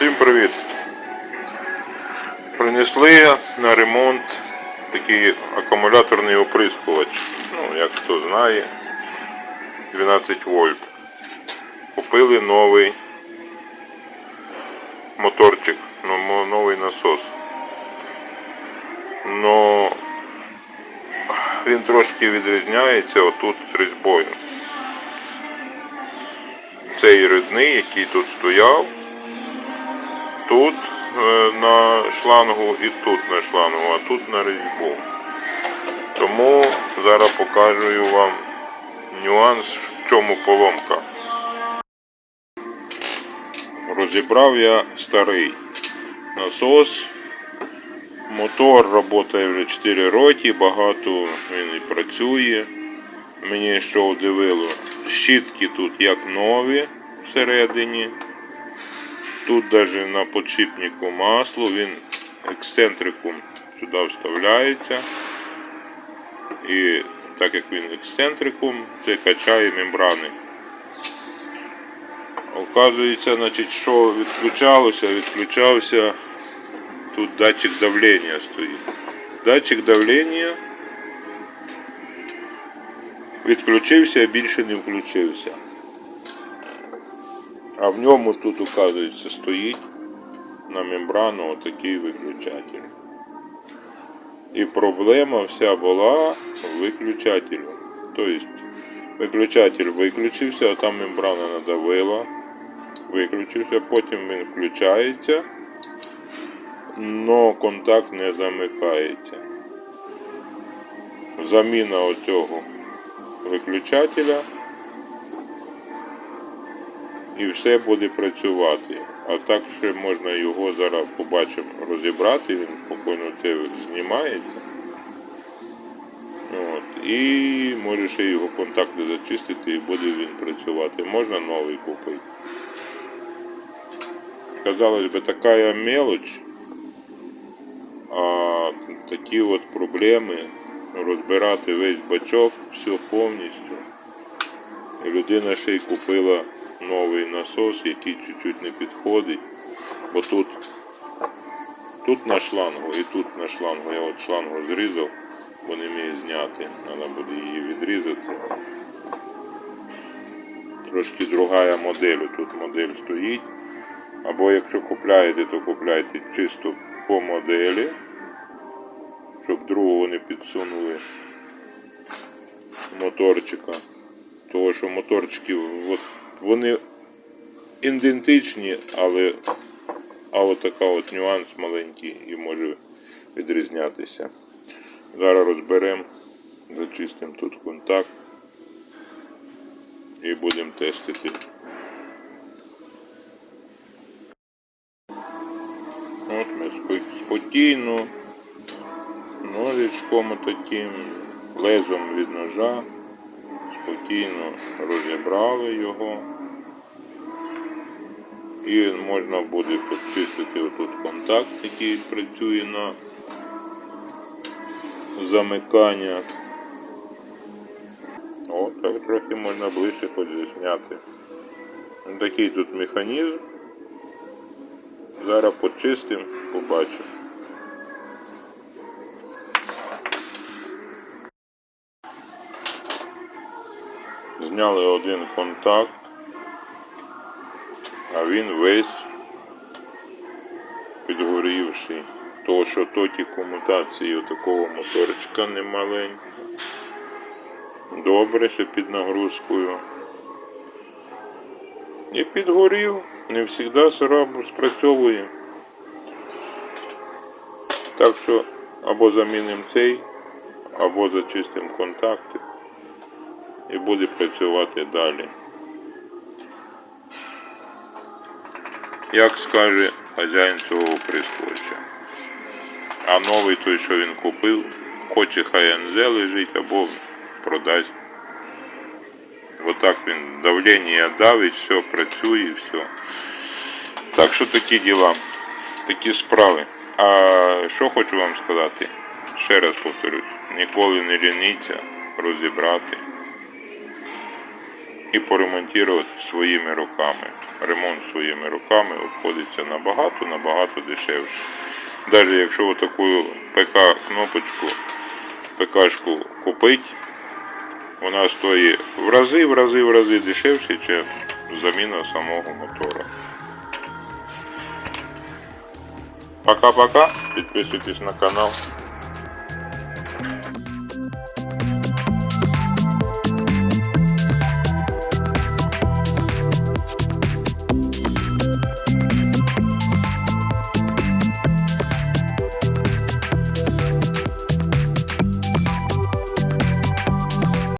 Всім привіт! Принесли на ремонт такий акумуляторний оприскувач. Ну, як хто знає, 12 вольт. Купили новий моторчик, ну, новий насос. Но він трошки відрізняється отут різьбою. Цей рідний, який тут стояв, тут е, на шлангу і тут на шлангу, а тут на різьбу. Тому зараз покажу вам нюанс, в чому поломка. Розібрав я старий насос. Мотор працює вже 4 роки, багато він і працює. Мені що удивило, щітки тут як нові всередині. Тут навіть на подшипнику масло, він ексцентриком сюди вставляється. І так як він ексцентриком, це качає мембрани. Оказується, значить, що відключалося, відключався тут датчик давлення стоїть. Датчик давлення відключився, а більше не включився. А в ньому тут, оказується, стоїть на мембрану отакий виключатель. І проблема вся була в виключателю. Тобто виключатель виключився, а там мембрана надавила, виключився, потім він включається, але контакт не замикається. Заміна оцього виключателя і все буде працювати. А так ще можна його зараз побачимо розібрати, він спокійно це знімається. От. І може ще його контакти зачистити і буде він працювати. Можна новий купити. Казалось би, така мелоч, а такі от проблеми розбирати весь бачок, все повністю. І людина ще й купила новий насос, який чуть-чуть не підходить. Бо тут, тут на шлангу і тут на шлангу. Я от шлангу зрізав, бо не вмію зняти. Треба буде її відрізати. Трошки другая модель. Тут модель стоїть. Або якщо купляєте, то купляйте чисто по моделі, щоб другого не підсунули моторчика. Того, що моторчики от, вони ідентичні, але а от така от нюанс маленький і може відрізнятися. Зараз розберемо, зачистимо тут контакт і будемо тестити. От ми спокійно, ножичком таким, лезом від ножа, спокійно розібрали його. І можна буде почистити отут контакт, який працює на замикання. О, так трохи можна ближче хоч зняти. Такий тут механізм. Зараз почистимо, побачимо. Зняли один контакт, а він весь підгорівший. То, що тоді комутації отакого моторчика немаленького. Добре, що під нагрузкою. І підгорів. Не завжди сирабу спрацьовує. Так що або замінимо цей, або зачистимо контакти і буде працювати далі. Як скаже хазяїн цього оприскувача. А новий той, що він купив, хоче хай НЗ лежить або продасть. Отак він давлення давить, все працює, все. Так що такі діла, такі справи. А що хочу вам сказати? Ще раз повторюсь, ніколи не лініться розібрати. І поремонтувати своїми руками. Ремонт своїми руками обходиться набагато, набагато дешевше. Навіть якщо таку ПК-кнопочку, ПКшку купити, вона стоїть в рази, в рази, в рази дешевше, ніж заміна самого мотора. Пока-пока. Підписуйтесь на канал.